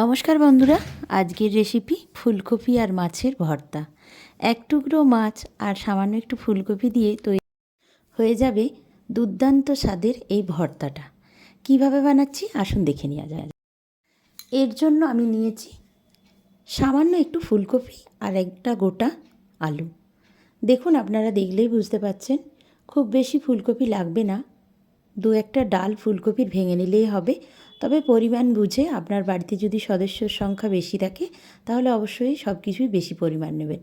নমস্কার বন্ধুরা, আজকের রেসিপি ফুলকপি আর মাছের ভর্তা। এক টুকরো মাছ আর সামান্য একটু ফুলকপি দিয়ে তৈরি হয়ে যাবে দুর্দান্ত স্বাদের এই ভর্তাটা। কীভাবে বানাচ্ছি? আসুন দেখে নেওয়া যায় এর জন্য আমি নিয়েছি সামান্য একটু ফুলকপি আর একটা গোটা আলু। দেখুন, আপনারা দেখলেই বুঝতে পাচ্ছেন, খুব বেশি ফুলকপি লাগবে না। দু একটা ডাল ফুলকপির ভেঙে নিলেই হবে। তবে পরিমাণ বুঝে আপনার বাড়িতে যদি সদস্যর সংখ্যা বেশি থাকে, তাহলে অবশ্যই সব কিছুই বেশি পরিমাণ নেবেন।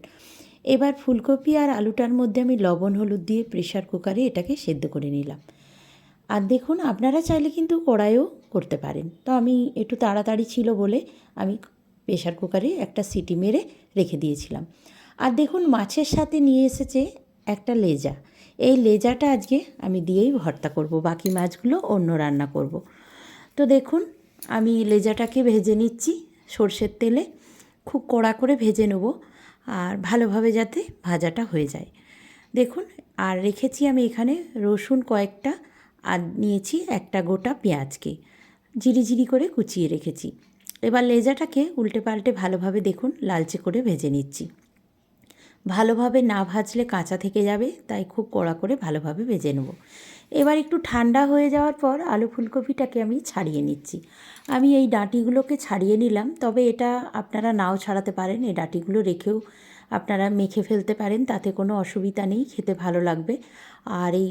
এবার ফুলকপি আর আলুটার মধ্যে আমি লবণ, হলুদ দিয়ে প্রেশার কুকারে এটাকে সেদ্ধ করে নিলাম। আর দেখুন, আপনারা চাইলে কিন্তু কড়াইও করতে পারেন। তো আমি একটু তাড়াতাড়ি ছিল বলে আমি প্রেশার কুকারে একটা সিটি মেরে রেখে দিয়েছিলাম। আর দেখুন, মাছের সাথে নিয়ে এসেছে একটা লেজা। এই লেজাটা আজকে আমি দিয়েই ভর্তা করব, বাকি মাছগুলো অন্য রান্না করব। তো দেখুন, আমি লেজাটাকে ভেজে নিচ্ছি সর্ষের তেলে। খুব কড়া করে ভেজে নেব আর ভালোভাবে যাতে ভাজাটা হয়ে যায়। দেখুন, আর রেখেছি আমি এখানে রসুন কয়েকটা আর নিয়েছি একটা গোটা পেঁয়াজকে। জিরি করে কুচিয়ে রেখেছি। এবার লেজাটাকে উল্টে পাল্টে ভালোভাবে দেখুন, লালচে করে ভেজে নিচ্ছি। ভালোভাবে না ভাজলে কাঁচা থেকে যাবে, তাই খুব কড়া করে ভালোভাবে ভেজে নেব। এবার একটু ঠান্ডা হয়ে যাওয়ার পর আলু ফুলকপিটাকে আমি ছাড়িয়ে নিচ্ছি। আমি এই ডাঁটিগুলোকে ছাড়িয়ে নিলাম, তবে এটা আপনারা নাও ছাড়াতে পারেন, এই ডাঁটিগুলো রেখেও আপনারা মেখে ফেলতে পারেন, তাতে কোনো অসুবিধা নেই, খেতে ভালো লাগবে। আর এই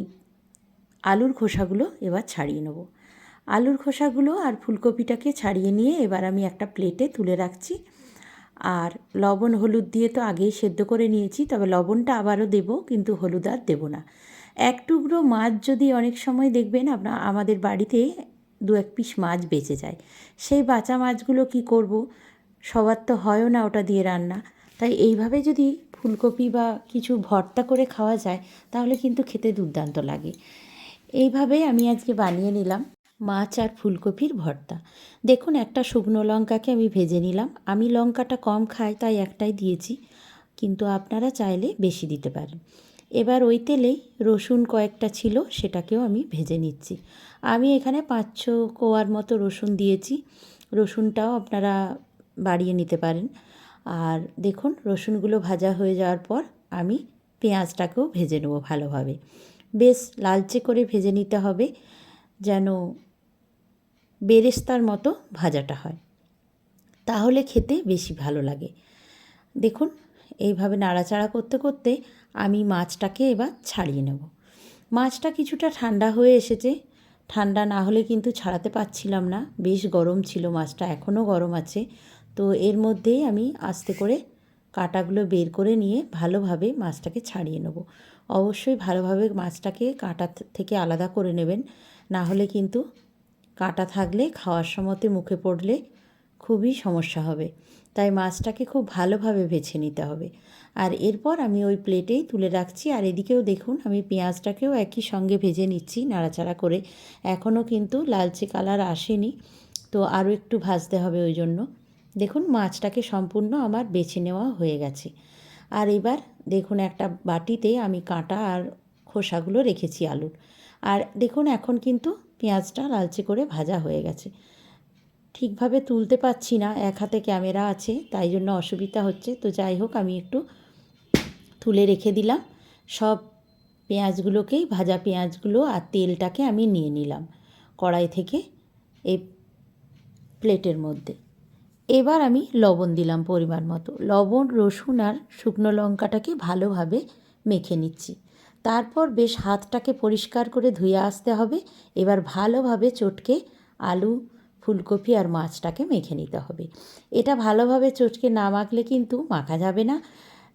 আলুর খোসাগুলো এবার ছাড়িয়ে নেব। আলুর খোসাগুলো আর ফুলকপিটাকে ছাড়িয়ে নিয়ে এবার আমি একটা প্লেটে তুলে রাখছি। আর লবণ হলুদ দিয়ে তো আগেই সেদ্ধ করে নিয়েছি, তবে লবণটা আবারও দেবো, কিন্তু হলুদ আর দেবো না। এক টুকরো মাছ যদি অনেক সময় দেখবেন আপনার আমাদের বাড়িতে দু এক পিস মাছ বেঁচে যায়। সেই বাঁচা মাছগুলো কি করব? সবার তো হয়ও না ওটা দিয়ে রান্না। তাই এইভাবে যদি ফুলকপি বা কিছু ভর্তা করে খাওয়া যায়, তাহলে কিন্তু খেতে দুর্দান্ত লাগে। এইভাবে আমি আজকে বানিয়ে নিলাম মাছ আর ফুলকপির ভর্তা। দেখুন, একটা শুকনো লঙ্কাকে আমি ভেজে নিলাম। আমি লঙ্কাটা কম খাই, তাই একটাই দিয়েছি। কিন্তু আপনারা চাইলে বেশি দিতে পারেন। এবার ওই তেলেই রসুন কয়েকটা ছিল, সেটাকেও আমি ভেজে নিচ্ছি। আমি এখানে পাঁচ ছ কোয়ার মতো রসুন দিয়েছি। রসুনটাও আপনারা বাড়িয়ে নিতে পারেন। আর দেখুন, রসুনগুলো ভাজা হয়ে যাওয়ার পর আমি পেঁয়াজটাকেও ভেজে নেব ভালোভাবে। বেশ লালচে করে ভেজে নিতে হবে, যেন বেরেস্তার মতো ভাজাটা হয়। তাহলে খেতে বেশি ভালো লাগে। দেখুন এইভাবে নাড়াচাড়া করতে করতে আমি মাছটাকে এবার ছাড়িয়ে নেব। মাছটা কিছুটা ঠান্ডা হয়ে এসেছে। ঠান্ডা না হলে কিন্তু ছাড়াতে পারছিলাম না। বেশ গরম ছিল মাছটা, এখনও গরম আছে। তো এর মধ্যেই আমি আস্তে করে কাঁটাগুলো বের করে নিয়ে ভালোভাবে মাছটাকে ছাড়িয়ে নেব। অবশ্যই ভালোভাবে মাছটাকে কাঁটা থেকে আলাদা করে নেবেন। না হলে কিন্তু কাঁটা থাকলে, খাওয়ার সময়তে মুখে পড়লে খুবই সমস্যা হবে। তাই মাছটাকে খুব ভালোভাবে বেছে নিতে হবে। আর এরপর আমি ওই প্লেটেই তুলে রাখছি। আর এদিকেও দেখুন, আমি পেঁয়াজটাকেও একই সঙ্গে ভেজে নিচ্ছি নাড়াচাড়া করে। এখনও কিন্তু লালচে কালার আসেনি। তো আরও একটু ভাজতে হবে ওই জন্য। দেখুন, মাছটাকে সম্পূর্ণ আমার বেছে নেওয়া হয়ে গেছে। আর এবার দেখুন, একটা বাটিতে আমি কাঁটা আর খোসাগুলো রেখেছি আলুর। আর দেখুন, এখন কিন্তু পেঁয়াজটা লালচে করে ভাজা হয়ে গেছে। ঠিকভাবে তুলতে পারছি না, এক হাতে ক্যামেরা আছে, তাই জন্য অসুবিধা হচ্ছে। তো যাই হোক, আমি একটু তুলে রেখে দিলাম। সব পেঁয়াজগুলোকেই ভাজা পেঁয়াজগুলো আর তেলটাকে আমি নিয়ে নিলাম কড়াই থেকে এই প্লেটের মধ্যে। এবার আমি লবণ দিলাম পরিমাণ মতো। লবণ, রসুন আর শুকনো লঙ্কাটাকে ভালোভাবে মেখে নিচ্ছি। তারপর বেশ হাতটাকে পরিষ্কার করে ধুয়ে আসতে হবে। এবার ভালোভাবে চটকে আলু ফুলকপি আর মাছটাকে মেখে নিতে হবে। এটা ভালোভাবে চটকে না মাখলে কিন্তু মাখা যাবে না।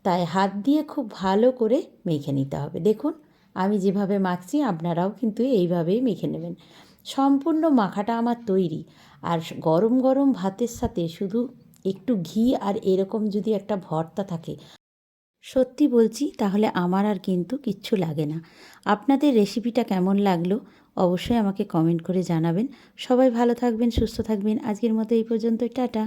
তাই হাত দিয়ে খুব ভালো করে মেখে নিতে হবে। দেখুন, আমি যেভাবে মাখছি, আপনারাও কিন্তু এইভাবেই মেখে নেবেন। সম্পূর্ণ মাখাটা আমার তৈরি। আর গরম গরম ভাতের সাথে শুধু একটু ঘি আর এরকম যদি একটা ভর্তা থাকে সত্যি বলছি, তাহলে আমার আর কিন্তু কিচ্ছু লাগে না। আপনাদের রেসিপিটা কেমন লাগল অবশ্যই আমাকে কমেন্ট করে জানাবেন। সবাই ভালো থাকবেন, সুস্থ থাকবেন। আজকের মতো এই পর্যন্ত টাটা।